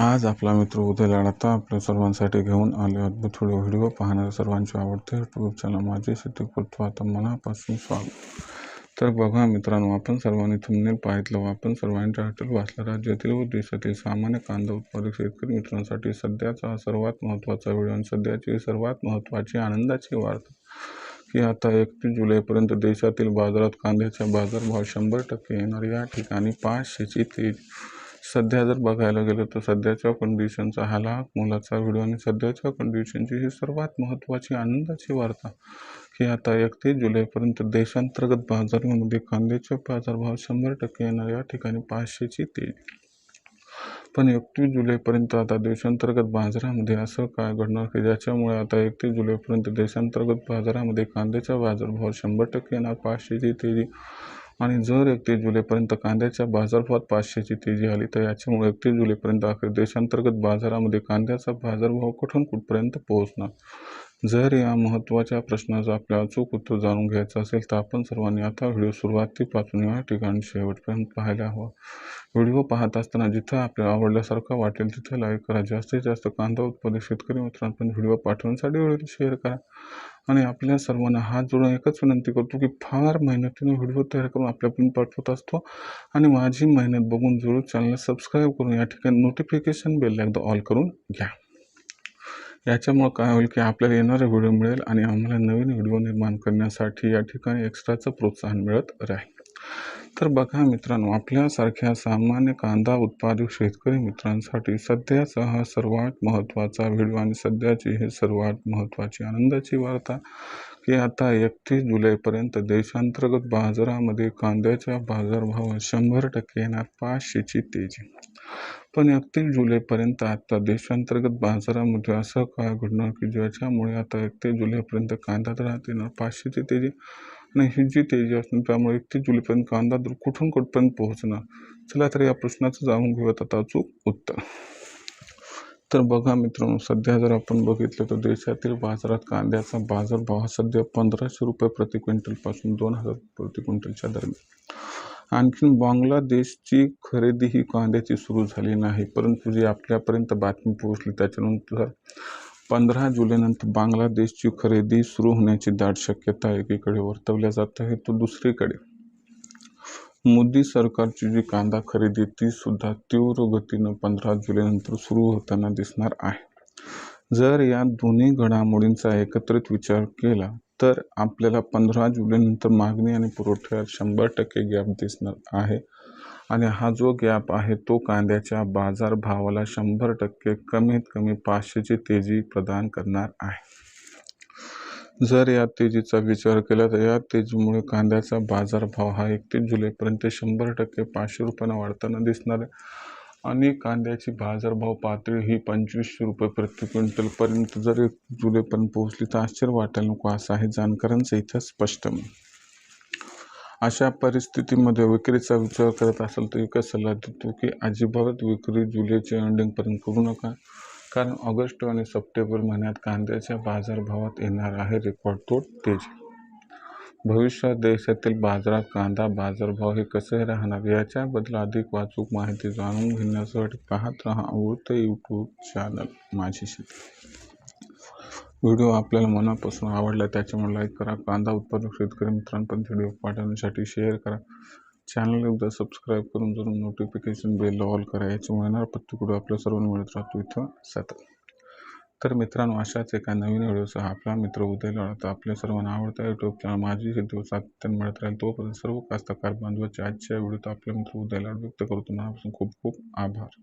आज आपला मित्र उदय लाडाता आपल्या सर्वांसाठी घेऊन आले अद्भुत व्हिडिओ व्हिडिओ पाहणाऱ्या सर्वांचे आवडते यूट्यूब चॅनल माझे शेती आता मनापासून स्वागत. तर बघा मित्रांनो आपण सर्वांनी थंबनेल पाहितलं व आपण सर्वांच्या हॉटेल वाचला. राज्यातील व देशातील सामान्य कांदा उत्पादक शेतकरी मित्रांसाठी सध्याचा हा सर्वात महत्त्वाचा व्हिडिओ आणि सध्याची सर्वात महत्त्वाची आनंदाची वार्ता. की आता एकतीस जुलैपर्यंत देशातील बाजारात कांद्याचा बाजारभाव शंभर टक्के येणार. या ठिकाणी पाचशेची तेज सध्या जर बघायला गेलं तर सध्याच्या कंडिशनचा हा लाख मोलाचा व्हिडिओ आणि सध्याच्या कंडिशनची ही सर्वात महत्त्वाची आनंदाची वार्ता. की आता एकतीस जुलैपर्यंत देशांतर्गत बाजारामध्ये कांद्याचे बाजारभाव शंभर टक्के येणार या ठिकाणी पाचशेची तेज पण एकतीस जुलैपर्यंत आता देशांतर्गत बाजारामध्ये असं काय घडणार की ज्याच्यामुळे आता एकतीस जुलैपर्यंत देशांतर्गत बाजारामध्ये कांद्याचा बाजारभाव शंभर टक्के येणार पाचशेची तेजी आणि जर एकतीस जुलैपर्यंत कांद्याच्या बाजारभावात पाचशेची तेजी आली तर याच्यामुळे एकतीस जुलैपर्यंत अखेर देशांतर्गत बाजारामध्ये कांद्याचा बाजारभाव कुठून कुठपर्यंत पोहोचणार? जर या महत्त्वाच्या प्रश्नाचं आपल्याला अचूक उत्तर जाणून घ्यायचं असेल तर आपण सर्वांनी आता व्हिडिओ सुरुवातीपासून या ठिकाणी शेवटपर्यंत पाहायला हवा. व्हिडिओ पाहत असताना जिथं आपल्याला आवडल्यासारखं वाटेल तिथं लाईक करा. जास्तीत जास्त कांदा उत्पादक शेतकरी मित्रांपर्यंत व्हिडिओ पाठवण्यासाठी व्हिडिओ शेअर करा. आणि आपल्या सर्वांना हात जोडून एकच विनंती करतो की फार मेहनतीने व्हिडिओ तयार करून आपल्यापर्यंत पाठवत असतो. आणि माझी मेहनत बघून जरूर चॅनलला सबस्क्राईब करून या ठिकाणी नोटिफिकेशन बेल एकदा ऑल करून घ्या. याच्यामुळं काय होईल की आपल्याला येणारा व्हिडिओ मिळेल आणि आम्हाला नवीन व्हिडिओ निर्माण करण्यासाठी या ठिकाणी एक्स्ट्राचं प्रोत्साहन मिळत राहील. तर बघा मित्रांनो आपल्यासारख्या सामान्य कांदा उत्पादक शेतकरी मित्रांसाठी सध्याचा हा सर्वात महत्त्वाचा व्हिडिओ आणि सध्याची ही सर्वात महत्त्वाची आनंदाची वार्ता की आता एकतीस जुलैपर्यंत देशांतर्गत बाजारामध्ये कांद्याच्या बाजारभावात शंभर टक्के येणार पाचशेची तेजी. पण एकतीस जुलैपर्यंत आता देशांतर्गत बाजारामध्ये असं काय घडणार की ज्याच्यामुळे आता एकतीस जुलैपर्यंत कांदा दरात येणार पाचशेची तेजी आणि ही जी तेजी असणार त्यामुळे एकतीस जुलैपर्यंत कांदा दर कुठून कुठपर्यंत पोहोचणार? चला तर या प्रश्नाचं जाणून घेऊयात आता अचूक उत्तर. तर बघा मित्रांनो सध्या जर आपण बघितलं तर देशातील बाजारात कांद्याचा बाजारभाव हा सध्या पंधराशे रुपये प्रति क्विंटलपासून दोन हजार प्रति क्विंटलच्या दरम्यान. आणखीन बांगलादेशची खरेदी ही कांद्याची सुरू झाली नाही. परंतु जी आपल्यापर्यंत बातमी पोहोचली त्याच्यानंतर पंधरा जुलैनंतर बांगलादेशची खरेदी सुरू होण्याची दाट शक्यता एकीकडे वर्तवल्या जात आहे तर दुसरीकडे मोदी सरकारची जी कांदा खरेदी ती सुद्धा तीव्र गतीनं पंधरा जुलैनंतर सुरू होताना दिसणार आहे. जर या दोन्ही घडामोडींचा एकत्रित विचार केला तर आपल्याला पंधरा जुलैनंतर मागणी आणि पुरवठ्यात शंभर टक्के गॅप दिसणार आहे. आणि हा जो गॅप आहे तो कांद्याच्या बाजारभावाला शंभर टक्के कमीत कमी पाचशेची तेजी प्रदान करणार आहे. जर या तेजीचा विचार केला तर या तेजीमुळे कांद्याचा बाजारभाव हा एकतीस जुलैपर्यंत शंभर टक्के पाचशे रुपयांना वाढताना दिसणार आहे. आणि कांद्याची बाजारभाव पातळी ही पंचवीसशे रुपये प्रति क्विंटलपर्यंत जर एक जुलैपर्यंत पोहोचली तर आश्चर्य वाटायला नको असं आहे जाणकारांचं इथं स्पष्ट अशा परिस्थितीमध्ये विक्रीचा विचार करत असाल तर एकच सल्ला देतो की अजिबात विक्री जुलैच्या एंडिंगपर्यंत करू नका. कारण ऑगस्ट आणि सप्टेंबर महिन्यात कांद्याच्या बाजारभावात येणार आहे रेकॉर्ड तोड तेजी. भविष्यात देशातील बाजारात कांदा बाजारभाव हे कसे राहणार याच्याबद्दल अधिक वाचूक माहिती जाणून घेण्यासाठी पाहत राहा आवडतं यूट्यूब चॅनल माझी शेती. व्हिडिओ आपल्याला मनापासून आवडला त्याच्यामुळे लाईक करा. कांदा उत्पादक शेतकरी मित्रांपर्यंत व्हिडिओ पाठवण्यासाठी शेअर करा. चॅनल एकदा सबस्क्राईब करून जरूर नोटिफिकेशन बेल ऑल करा. याच्यामुळे येणार प्रत्येक व्हिडिओ आपल्या सर्वांना मिळत राहतो. इथं सतत तर मित्रांनो अशाच एका नवीन व्हिडिओसह आपला मित्र उदय लढत आपल्या सर्वांना आवडता यूट्यूब चॅनल माझी शेती सातत्याने मिळत राहील तोपर्यंत सर्व कास्तकार बांधवाचे आजच्या व्हिडिओत आपल्या मित्र उदय व्यक्त करतो. मनापासून खूप खूप आभार.